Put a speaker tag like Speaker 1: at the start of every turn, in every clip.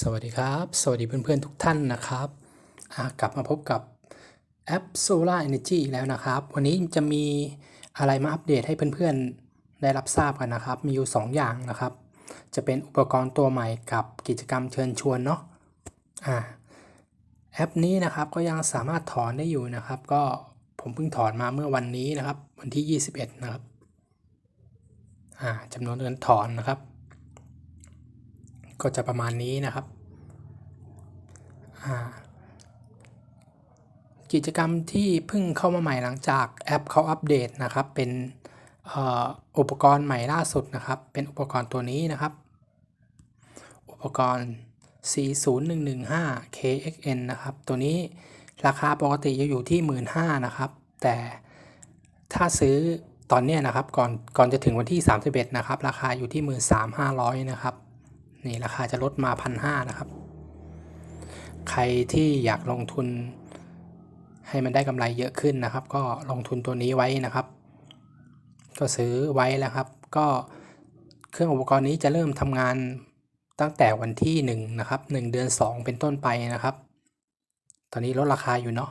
Speaker 1: สวัสดีครับ สวัสดีเพื่อนๆทุกท่านนะครับกลับมาพบกับแอป Solar Energy อีกแล้วนะครับ วันนี้จะมีอะไรมาอัปเดตให้เพื่อนๆได้รับทราบกันนะครับ มีอยู่ 2 อย่างนะครับ จะเป็นอุปกรณ์ตัวใหม่กับกิจกรรมเชิญชวนเนาะอ่าแอปนี้นะครับก็ยังสามารถถอนได้อยู่นะครับ ก็ผมเพิ่งถอนมาเมื่อวันนี้นะครับ วันที่ 21 นะครับอ่าจำนวนเงินถอนนะครับ ก็จะประมาณนี้นะครับ กิจกรรมที่เพิ่งเข้ามาใหม่หลังจากแอปเขาอัปเดตนะครับ เป็นอุปกรณ์ใหม่ล่าสุดนะครับ เป็นอุปกรณ์ตัวนี้นะครับ อุปกรณ์ C0115 KXN นะครับ ตัวนี้ราคาปกติจะอยู่ที่ 15,000นะครับ แต่ถ้าซื้อตอนนี้นะครับ ก่อนก่อนจะถึงวันที่ 31 นะครับ ราคาอยู่ที่ 13,500 นะครับ นี่ราคาจะลดมาพันห้านะครับ ใครที่อยากลงทุนให้มันได้กำไรเยอะขึ้นนะครับ ก็ลงทุนตัวนี้ไว้นะครับ ก็ซื้อไว้แล้วครับ ก็เครื่องอุปกรณ์นี้จะเริ่มทำงานตั้งแต่วันที่1นะครับ1เดือน 2 เป็นต้นไปนะครับ ตอนนี้ลดราคาอยู่เนาะ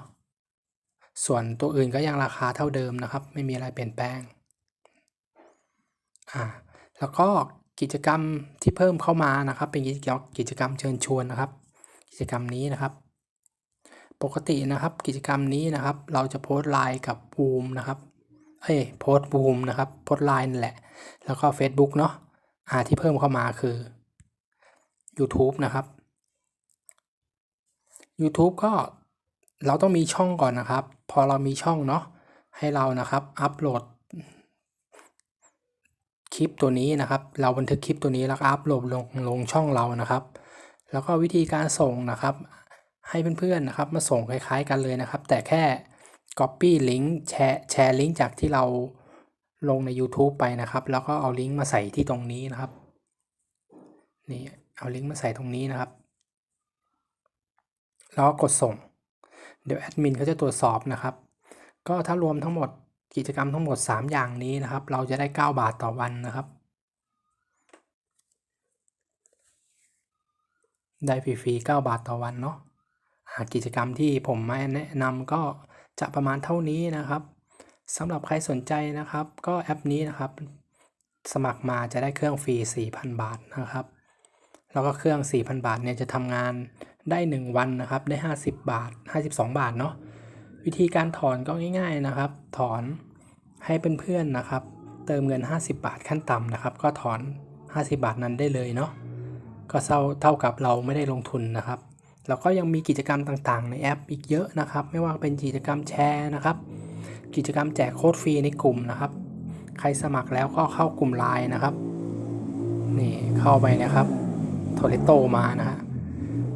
Speaker 1: ส่วนตัวอื่นก็ยังราคาเท่าเดิมนะครับ ไม่มีอะไรเปลี่ยนแปลงอ่าแล้วก็ กิจกรรมที่เพิ่มเข้ามานะครับ เป็นกิจกรรมเชิญชวนนะครับ กิจกรรมนี้นะครับ ปกตินะครับกิจกรรมนี้นะครับ เราจะโพสต์ไลน์กับบูมนะครับเอ้ยโพสต์บูมนะครับโพสต์ไลน์นั่นแหละ แล้วก็ Facebook เนาะอ่าที่เพิ่มเข้ามาคือ YouTube นะครับ YouTube ก็เราต้องมีช่องก่อนนะครับ พอเรามีช่องเนาะให้เรานะครับ อัปโหลด คลิปตัวนี้นะครับ เราบันทึกคลิปตัวนี้แล้วอัพโหลดลงลงช่องเรานะครับ แล้วก็วิธีการส่งนะครับ ให้เพื่อนๆนะครับ มาส่งคล้ายๆกันเลยนะครับ แต่แค่ Copy ลิงก์แชร์แชร์ลิงก์จากที่เราลงใน YouTube ไปนะครับ แล้วก็เอาลิงก์มาใส่ที่ตรงนี้นะครับนี่เอาลิงก์มาใส่ตรงนี้นะครับ แล้วกกดส่ง เดี๋ยวแอดมินเขาจะตรวจสอบนะครับ ก็ถ้ารวมทั้งหมด กิจกรรมทั้งหมด 3 อย่างนี้นะครับ เราจะได้ 9 บาทต่อวันนะครับ ได้ฟรีๆ9บาทต่อวันเนาะกิจกรรมที่ผมมาแนะนำก็จะประมาณเท่านี้นะครับสำหรับใครสนใจนะครับ ก็แอปนี้นะครับ สมัครมาจะได้เครื่องฟรี 4,000 บาทนะครับ แล้วก็เครื่อง 4,000 บาทเนี่ยจะทำงานได้ 1 วันนะครับ ได้ 50 บาท 52 บาทเนาะ วิธีการถอนก็ง่าย ๆนะครับ ถอนให้เพื่อนๆนะครับ เติมเงิน 50 บาทขั้นต่ำนะครับ ก็ถอน 50 บาทนั้นได้เลยเนาะก็เท่าเท่ากับเราไม่ได้ลงทุนนะครับแล้วก็ยังมีกิจกรรมต่างๆ ในแอปอีกเยอะนะครับ ไม่ว่าเป็นกิจกรรมแชร์นะครับ กิจกรรมแจกโค้ดฟรีในกลุ่มนะครับ ใครสมัครแล้วก็เข้ากลุ่มไลน์นะครับ นี่เข้าไปนะครับโทรเลโตมานะฮะ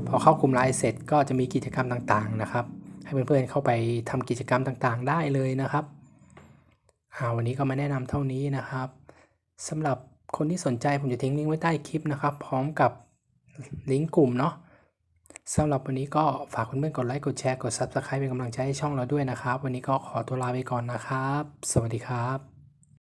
Speaker 1: พอเข้ากลุ่มไลน์เสร็จก็จะมีกิจกรรมต่างๆนะครับ ให้เพื่อนๆเข้าไปทำกิจกรรมต่างๆ ได้เลยนะครับวันนี้ก็มาแนะนำเท่านี้นะครับสำหรับคนที่สนใจผมจะทิ้งลิงก์ไว้ใต้คลิปนะครับ พร้อมกับลิงก์กลุ่มเนาะสำหรับวันนี้ก็ฝากเพื่อนๆกดไลค์กดแชร์กด Subscribe เป็นกำลังใจให้ช่องเราด้วยนะครับ วันนี้ก็ขอตัวลาไปก่อนนะครับ สวัสดีครับ